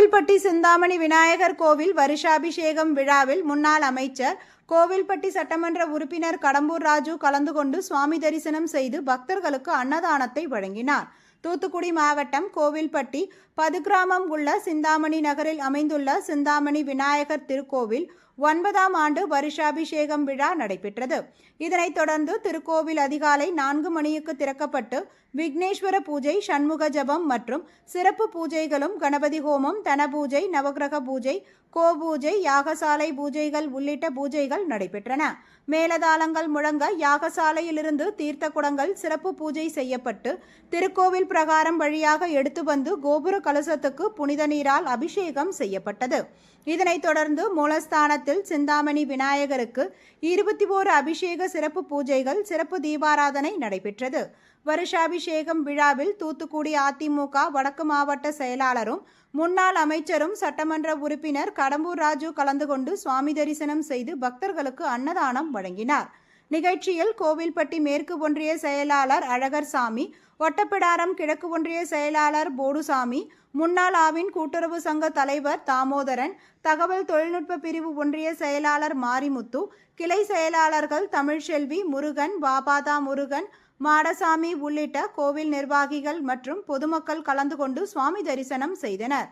சிந்தாமணி விநாயகர் கோவில் வருஷாபிஷேகம் விழாவில் முன்னாள் அமைச்சர் கோவில்பட்டி சட்டமன்ற உறுப்பினர் கடம்பூர் ராஜு கலந்து கொண்டு சுவாமி தரிசனம் செய்து பக்தர்களுக்கு அன்னதானத்தை வழங்கினார். தூத்துக்குடி மாவட்டம் கோவில்பட்டி பதுகிராமம் உள்ள சிந்தாமணி நகரில் அமைந்துள்ள சிந்தாமணி விநாயகர் திருக்கோவில் ஒன்பதாம் ஆண்டு வருஷாபிஷேகம் விழா நடைபெற்றது. இதனைத் தொடர்ந்து திருக்கோவில் அதிகாலை நான்கு மணிக்கு திறக்கப்பட்டு விக்னேஸ்வர பூஜை சண்முக ஜபம் மற்றும் சிறப்பு பூஜைகளும் கணபதி ஹோமம் தன பூஜை நவகிரக பூஜை கோபூஜை யாகசாலை பூஜைகள் உள்ளிட்ட பூஜைகள் நடைபெற்றன. மேலதாளங்கள் முழங்க யாகசாலையிலிருந்து தீர்த்த குடங்கள் சிறப்பு பூஜை செய்யப்பட்டு திருக்கோவில் பிரகாரம் வழியாக எடுத்து வந்து கோபுர கலசத்துக்கு புனித நீரால் அபிஷேகம் செய்யப்பட்டது. இதனைத் தொடர்ந்து மூலஸ்தானத்தில் சிந்தாமணி விநாயகருக்கு இருபத்தி ஓரு அபிஷேக சிறப்பு பூஜைகள் சிறப்பு தீபாராதனை நடைபெற்றது. வருஷாபிஷேகம் விழாவில் தூத்துக்குடி அதிமுக வடக்கு மாவட்ட செயலாளரும் முன்னாள் அமைச்சரும் சட்டமன்ற உறுப்பினர் கடம்பூர் ராஜு கலந்து கொண்டு சுவாமி தரிசனம் செய்து பக்தர்களுக்கு அன்னதானம் வழங்கினார். நிகழ்ச்சியில் கோவில்பட்டி மேற்கு ஒன்றிய செயலாளர் அழகர் சாமி ஒட்டப்பிடாரம் கிழக்கு ஒன்றிய செயலாளர் போடுசாமி முன்னாள் ஆவின் கூட்டுறவு சங்க தலைவர் தாமோதரன் தகவல் தொழில்நுட்ப பிரிவு ஒன்றிய செயலாளர் மாரிமுத்து கிளை செயலாளர்கள் தமிழ்செல்வி முருகன் பாபாதா முருகன் மாடசாமி உள்ளிட்ட கோவில் நிர்வாகிகள் மற்றும் பொதுமக்கள் கலந்து கொண்டு சுவாமி தரிசனம் செய்தனர்.